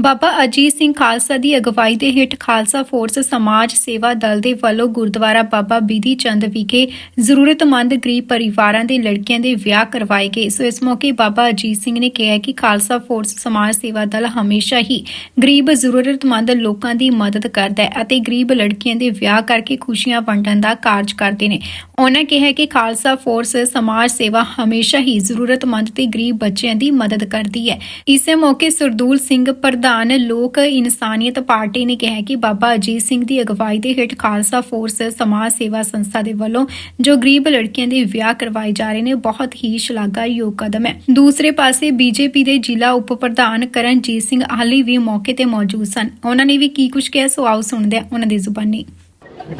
ਬਾਬਾ ਅਜੀਤ ਸਿੰਘ ਖਾਲਸਾ ਦੀ ਅਗਵਾਈ ਦੇ ਹੇਠ ਖਾਲਸਾ ਫੋਰਸ ਸਮਾਜ ਸੇਵਾ ਦਲ ਦੇ ਵੱਲੋਂ ਗੁਰਦੁਆਰਾ ਬਾਬਾ ਬਿਧੀ ਚੰਦ ਵਿਖੇ ਜ਼ਰੂਰਤਮੰਦ ਗਰੀਬ ਪਰਿਵਾਰਾਂ ਦੇ ਲੜਕੀਆਂ ਦੇ ਵਿਆਹ ਕਰਵਾਏ ਗਏ। ਸੋ ਇਸ ਮੌਕੇ ਬਾਬਾ ਅਜੀਤ ਸਿੰਘ ਨੇ ਕਿਹਾ ਕਿ ਖਾਲਸਾ ਫੋਰਸ ਸਮਾਜ ਸੇਵਾ ਦਲ ਹਮੇਸ਼ਾ ਹੀ ਗਰੀਬ, ਜ਼ਰੂਰਤਮੰਦ ਲੋਕਾਂ ਦੀ ਮਦਦ ਕਰਦਾ ਹੈ ਅਤੇ ਗਰੀਬ ਲੜਕੀਆਂ ਦੇ ਵਿਆਹ ਕਰਕੇ ਖੁਸ਼ੀਆਂ ਵੰਡਣ ਦਾ ਕਾਰਜ ਕਰਦੇ ਨੇ। ਉਹਨਾਂ ਕਿਹਾ ਕਿ ਖਾਲਸਾ ਫੋਰਸ ਸਮਾਜ ਸੇਵਾ ਹਮੇਸ਼ਾ ਹੀ ਜ਼ਰੂਰਤਮੰਦ ਤੇ ਗਰੀਬ ਬੱਚਿਆਂ ਦੀ ਮਦਦ ਕਰਦੀ ਹੈ। ਇਸੇ ਮੌਕੇ ਸਰਦੂਲ ਸਿੰਘ ਪ੍ਰਧਾਨ ਲੋਕ ਇਨਸਾਨੀਅਤ ਪਾਰਟੀ ਨੇ ਕਿਹਾ ਕਿ ਬਾਬਾ ਅਜੀਤ ਸਿੰਘ ਦੀ ਅਗਵਾਈ ਦੇ ਹੇਠ ਖਾਲਸਾ ਫੋਰਸ ਸਮਾਜ ਸੇਵਾ ਸੰਸਥਾ ਦੇ ਵੱਲੋਂ ਜੋ ਗਰੀਬ ਲੜਕੀਆਂ ਦੇ ਵਿਆਹ ਕਰਵਾਏ ਜਾ ਰਹੇ ਨੇ ਬਹੁਤ ਹੀ ਸ਼ਲਾਘਾਯੋਗ ਕਦਮ ਹੈ। ਦੂਸਰੇ ਪਾਸੇ ਬੀਜੇਪੀ ਦੇ ਜ਼ਿਲ੍ਹਾ ਉਪ ਪ੍ਰਧਾਨ ਕਰਨਜੀਤ ਸਿੰਘ ਆਲੀ ਵੀ ਮੌਕੇ ਤੇ ਮੌਜੂਦ ਸਨ। ਉਹਨਾਂ ਨੇ ਵੀ ਕੀ ਕੁਝ ਕਿਹਾ, ਸੋ ਆਓ ਸੁਣਦੇ ਹਾਂ ਉਹਨਾਂ ਦੀ ਜ਼ੁਬਾਨੀ।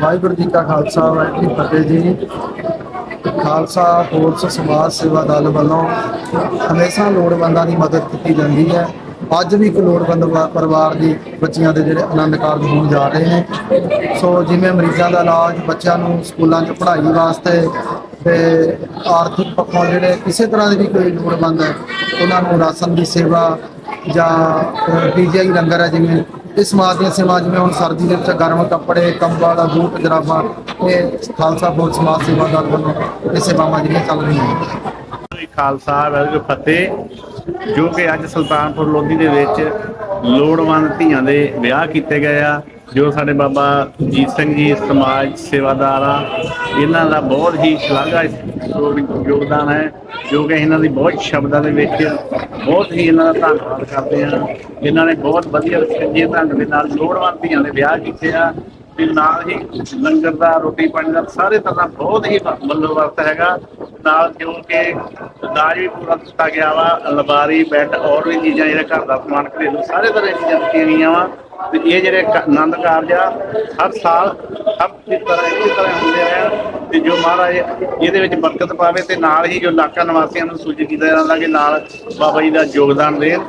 ਵਾਹਿਗੁਰੂ ਜੀ ਕਾ ਖਾਲਸਾ, ਵਾਹਿਗੁਰੂ ਜੀ ਫਤਿਹ ਜੀ। ਖਾਲਸਾ ਫੋਰਸ ਸਮਾਜ ਸੇਵਾ ਦਲ ਵੱਲੋਂ ਹਮੇਸ਼ਾ ਲੋੜਵੰਦਾਂ ਦੀ ਮਦਦ ਕੀਤੀ ਜਾਂਦੀ ਹੈ। ਅੱਜ ਵੀ ਇੱਕ ਲੋੜਵੰਦ ਪਰਿਵਾਰ ਦੀ ਬੱਚੀਆਂ ਦੇ ਜਿਹੜੇ ਆਨੰਦ ਕਾਰਜ ਹੋਣ ਜਾ ਰਹੇ ਨੇ। ਸੋ ਜਿਵੇਂ ਮਰੀਜ਼ਾਂ ਦਾ ਇਲਾਜ, ਬੱਚਿਆਂ ਨੂੰ ਸਕੂਲਾਂ 'ਚ ਪੜ੍ਹਾਈ ਵਾਸਤੇ ਤੇ ਆਰਥਿਕ ਪੱਖੋਂ ਜਿਹੜੇ ਕਿਸੇ ਤਰ੍ਹਾਂ ਦੀ ਵੀ ਕੋਈ ਲੋੜਵੰਦ ਹੈ ਉਹਨਾਂ ਨੂੰ ਰਾਸ਼ਨ ਦੀ ਸੇਵਾ ਜਾਂ ਪੀਜੀਆਈ ਲੰਗਰ ਹੈ ਜਿਵੇਂ, ਇਹ ਸਮਾਜ ਦੀਆਂ ਸੇਵਾ ਜਿਵੇਂ ਹੁਣ ਸਰਦੀ ਦੇ ਵਿੱਚ ਗਰਮ ਕੱਪੜੇ, ਕੰਬਲ, ਬੂਟ, ਜਰਾਬਾਂ, ਇਹ ਖਾਲਸਾ ਫੌਜ ਸਮਾਜ ਸੇਵਾ ਦਲ ਵੱਲੋਂ ਇਹ ਸੇਵਾਵਾਂ ਜਿਹੜੀਆਂ ਚੱਲ ਰਹੀਆਂ ਨੇ। ਜੀ, ਖਾਲਸਾ ਵਾਹਿਗੁਰੂ ਫਤਿਹ। ਜੋ ਕਿ ਅੱਜ ਸੁਲਤਾਨਪੁਰ ਲੋਧੀ ਦੇ ਵਿੱਚ ਲੋੜਵੰਦ ਧੀਆਂ ਦੇ ਵਿਆਹ ਕੀਤੇ ਗਏ ਆ, ਜੋ ਸਾਡੇ ਬਾਬਾ ਜੀਤ ਸਿੰਘ ਜੀ, ਸਮਾਜ ਸੇਵਾਦਾਰ ਆ। ਇਹਨਾਂ ਦਾ ਬਹੁਤ ਹੀ ਸ਼ਲਾਘਾ ਯੋਗਦਾਨ ਹੈ, ਜੋ ਕਿ ਇਹਨਾਂ ਦੀ ਬਹੁਤ ਸ਼ਬਦਾਂ ਦੇ ਵਿੱਚ ਬਹੁਤ ਹੀ ਇਹਨਾਂ ਦਾ ਧੰਨਵਾਦ ਕਰਦੇ ਆ। ਇਹਨਾਂ ਨੇ ਬਹੁਤ ਵਧੀਆ ਸੰਜੀਤ ਢੰਗ ਦੇ ਨਾਲ ਲੋੜਵੰਦ ਧੀਆਂ ਦੇ ਵਿਆਹ ਕੀਤੇ ਆ ਤੇ ਨਾਲ ਹੀ ਲੰਗਰ ਦਾ ਰੋਟੀ ਪਾਣੀ ਦਾ ਸਾਰੇ ਤਰ੍ਹਾਂ ਬਹੁਤ ਹੀ ਬੰਦੋਬਸਤ ਹੈਗਾ। ਨਾਲ ਜੋ ਕਿ ਦਾਜ ਵੀ ਪੂਰਾ ਦਿੱਤਾ ਗਿਆ ਵਾ ਅਲਮਾਰੀ ਬੈੱਡ ਔਰ ਵੀ ਚੀਜ਼ਾਂ ਜਿਹੜੇ ਘਰ ਦਾ ਸਮਾਨ ਘਰੇਲੂ ਸਾਰੇ ਤਰ੍ਹਾਂ ਦੀਆਂ ਚੀਜ਼ਾਂ ਦਿੱਤੀਆਂ ਗਈਆਂ ਵਾ। ਤੇ ਇਹ ਜਿਹੜੇ ਆਨੰਦ ਕਾਰਜ ਆ ਹਰ ਸਾਲ ਹਰ ਇਸ ਤਰ੍ਹਾਂ ਇਸੇ ਤਰ੍ਹਾਂ ਹੁੰਦੇ ਆ। ਤੇ ਜੋ ਮਹਾਰਾਜ ਇਹਦੇ ਵਿੱਚ ਬਰਕਤ ਪਾਵੇ ਤੇ ਨਾਲ ਹੀ ਜੋ ਇਲਾਕਾ ਨਿਵਾਸੀਆਂ ਨੂੰ ਸੂਚਿਤ ਕੀਤਾ ਜਾਂਦਾ ਕਿ ਨਾਲ ਬਾਬਾ ਜੀ ਦਾ ਯੋਗਦਾਨ ਦੇਣ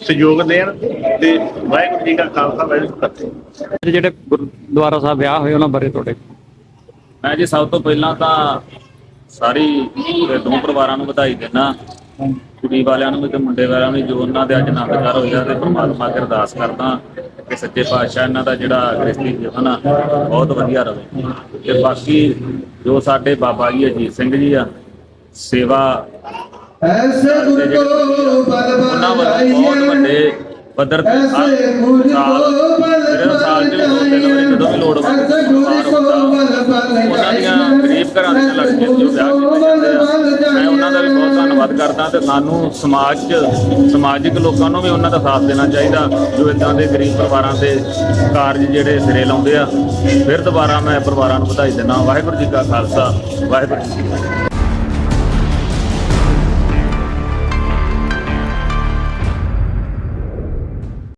ਸਹਿਯੋਗ ਦੇਣ ਤੇ ਵਾਹਿਗੁਰੂ ਜੀ ਕਾ ਖਾਲਸਾ ਵਾਹਿਗੁਰੂ ਫਤਿਹ। ਜਿਹੜੇ ਗੁਰਦੁਆਰਾ ਸਾਹਿਬ ਵਿਆਹ ਹੋਏ ਉਹਨਾਂ ਬਾਰੇ ਤੁਹਾਡੇ ਮੈਂ ਜੀ ਸਭ ਤੋਂ ਪਹਿਲਾਂ ਤਾਂ ਸਾਰੀ ਪੂਰੇ ਦੋ ਪਰਿਵਾਰਾਂ ਨੂੰ ਵਧਾਈ ਦਿੰਦਾ। ਕੁੜੀ ਵਾਲਿਆਂ ਨੂੰ ਵੀ ਤੇ ਮੁੰਡੇ ਵਾਲਿਆਂ ਨੂੰ ਵੀ ਜੋ ਉਹਨਾਂ ਦੇ ਅੱਜ ਆਨੰਦਕਾਰ ਹੋਇਆ ਤੇ ਪ੍ਰਮਾਤਮਾ ਅੱਗੇ ਅਰਦਾਸ ਕਰਦਾ ਕਿ ਸੱਚੇ ਪਾਤਸ਼ਾਹ ਇਹਨਾਂ ਦਾ ਜਿਹੜਾ ਗ੍ਰਸਤੀ ਜੀਵਨ ਆ ਬਹੁਤ ਵਧੀਆ ਰਵੇ। ਤੇ ਬਾਕੀ ਜੋ ਸਾਡੇ ਬਾਬਾ ਜੀ ਅਜੀਤ ਸਿੰਘ ਜੀ ਆ ਸੇਵਾ ਐਸੇ ਗੁਰ ਕੋ ਵੱਲੋਂ ਬਹੁਤ ਵੱਡੇ ਪੱਧਰ ਤੇ ਸਾਲ ਜਿਹੜੇ ਸਾਲ ਚ ਵੀ ਦੋ ਤਿੰਨ ਵਾਰੀ ਜਦੋਂ ਘਰਾਂ ਦੀਆਂ ਲੜਕੀਆਂ ਜੋ ਵਿਆਹ ਕੀਤੇ ਜਾਂਦੇ ਆ। ਮੈਂ ਉਹਨਾਂ ਦਾ ਵੀ ਬਹੁਤ ਧੰਨਵਾਦ ਕਰਦਾ ਤੇ ਸਾਨੂੰ ਸਮਾਜ 'ਚ, ਸਮਾਜਿਕ ਲੋਕਾਂ ਨੂੰ ਵੀ ਉਹਨਾਂ ਦਾ ਸਾਥ ਦੇਣਾ ਚਾਹੀਦਾ, ਜੋ ਇਦਾਂ ਦੇ ਗਰੀਬ ਪਰਿਵਾਰਾਂ ਦੇ ਕਾਰਜ ਜਿਹੜੇ ਸਿਰੇ ਲਾਉਂਦੇ ਆ। ਫਿਰ ਦੁਬਾਰਾ ਮੈਂ ਪਰਿਵਾਰਾਂ ਨੂੰ ਵਧਾਈ ਦਿੰਦਾ ਵਾਹਿਗੁਰੂ ਜੀ ਕਾ ਖਾਲਸਾ, ਵਾਹਿਗੁਰੂ ਜੀ ਕੀ ਫਤਿਹ।